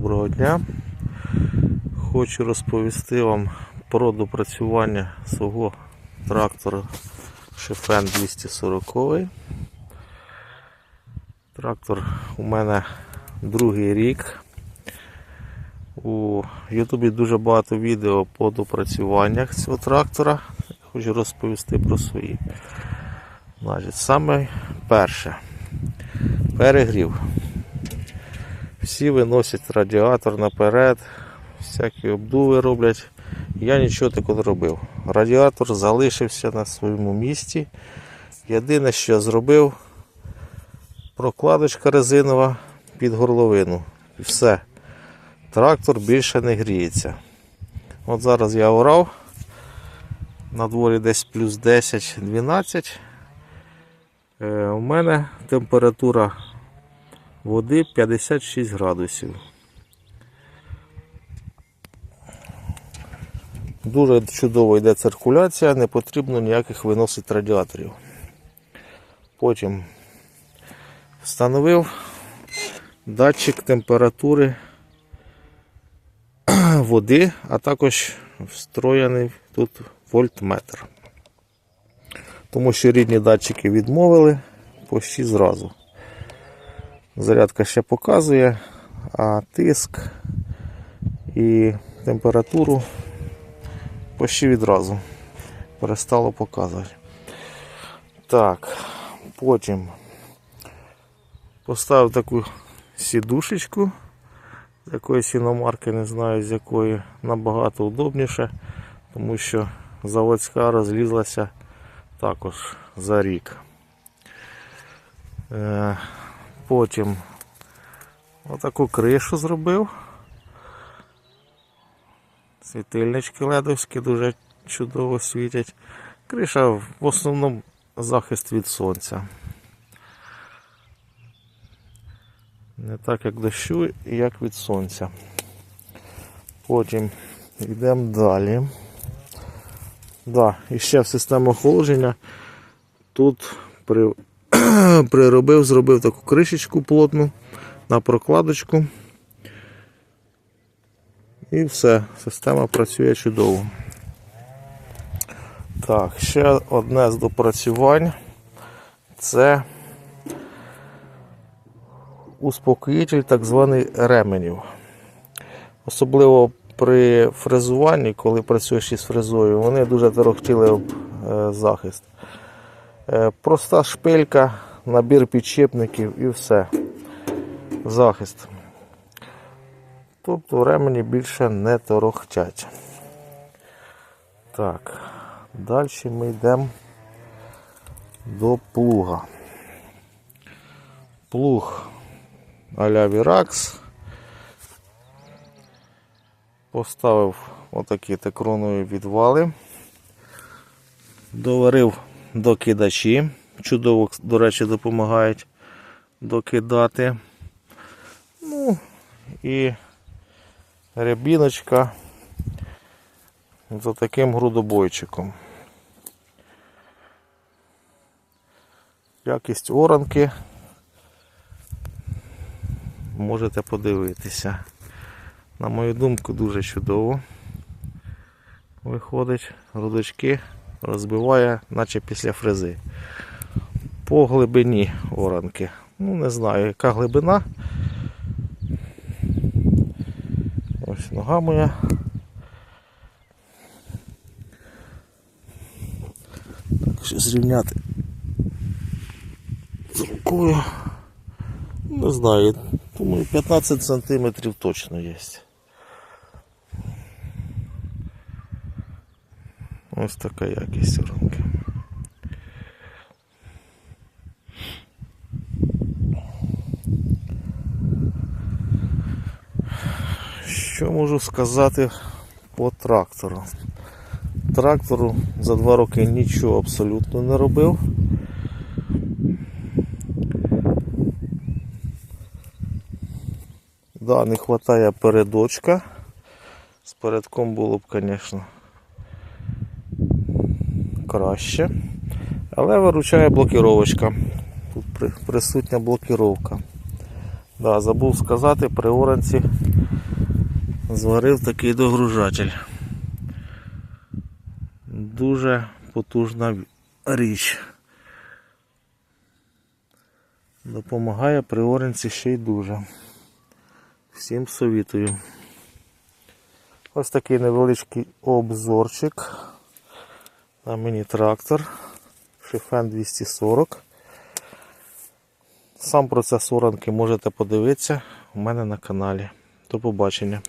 доброго дня. Хочу розповісти вам про допрацювання свого трактора Шефен 240. Трактор у мене другий рік. У Ютубі дуже багато відео по допрацюваннях цього трактора. Хочу розповісти про свої. Значить, саме перше. Перегрів. Всі виносять радіатор наперед, всякі обдуви роблять. Я нічого такого не робив. Радіатор залишився на своєму місці. Єдине, що я зробив, прокладочка резинова під горловину. І все. Трактор більше не гріється. От зараз я орав. На дворі десь плюс 10-12. Е, у мене температура води 56 градусів. Дуже чудово йде циркуляція, не потрібно ніяких виносити радіаторів. Потім встановив датчик температури води, а також встроєний тут вольтметр. Тому що рідні датчики відмовили почти зразу. Зарядка ще показує, а тиск і температуру почти відразу перестало показувати. Так, потім поставив таку сідушечку з якоїсь іномарки, не знаю з якої, набагато удобніше, тому що заводська розлізлася також за рік. Потім отаку кришу зробив. Світильнички ледовські дуже чудово світять. Криша в основному захист від сонця. Не так як дощу як від сонця. Потім йдемо далі. Да, і ще в систему охолодження тут при приробив, зробив таку кришечку плотну на прокладочку. І все, система працює чудово. Так, ще одне з допрацювань це успокоїтель так званий ременів. Особливо при фрезуванні, коли працюєш із фрезою, вони дуже торохтіли е, захист. Е, Проста шпилька, набір підшипників і все. Захист. Тобто ремені більше не торохтять. Так, далі ми йдемо до плуга. Плуг а-ля Virax. Поставив отакі текронові відвали. Доварив докидачі. Чудово, до речі, допомагають докидати. Ну і рябіночка за таким грудобойчиком. Якість оранки можете подивитися. На мою думку, дуже чудово виходить, грудочки розбиває, наче після фрези. По глибині оранки. Ну, не знаю, яка глибина. Ось нога моя. Так, що зрівняти з рукою. Не знаю, думаю, 15 сантиметрів точно є. Ось така якість оранки. Що можу сказати по трактору? Трактору за два роки нічого абсолютно не робив. Да, не вистачає передочка. З передком було б, звісно, краще. Але виручає блокіровочка. Тут присутня блокіровка. Да, забув сказати, при оранці зварив такий догружатель. Дуже потужна річ. Допомагає при оренці ще й дуже. Всім совітую. Ось такий невеличкий обзорчик на міні-трактор. Шифен 240. Сам процес уранки можете подивитися у мене на каналі. До побачення.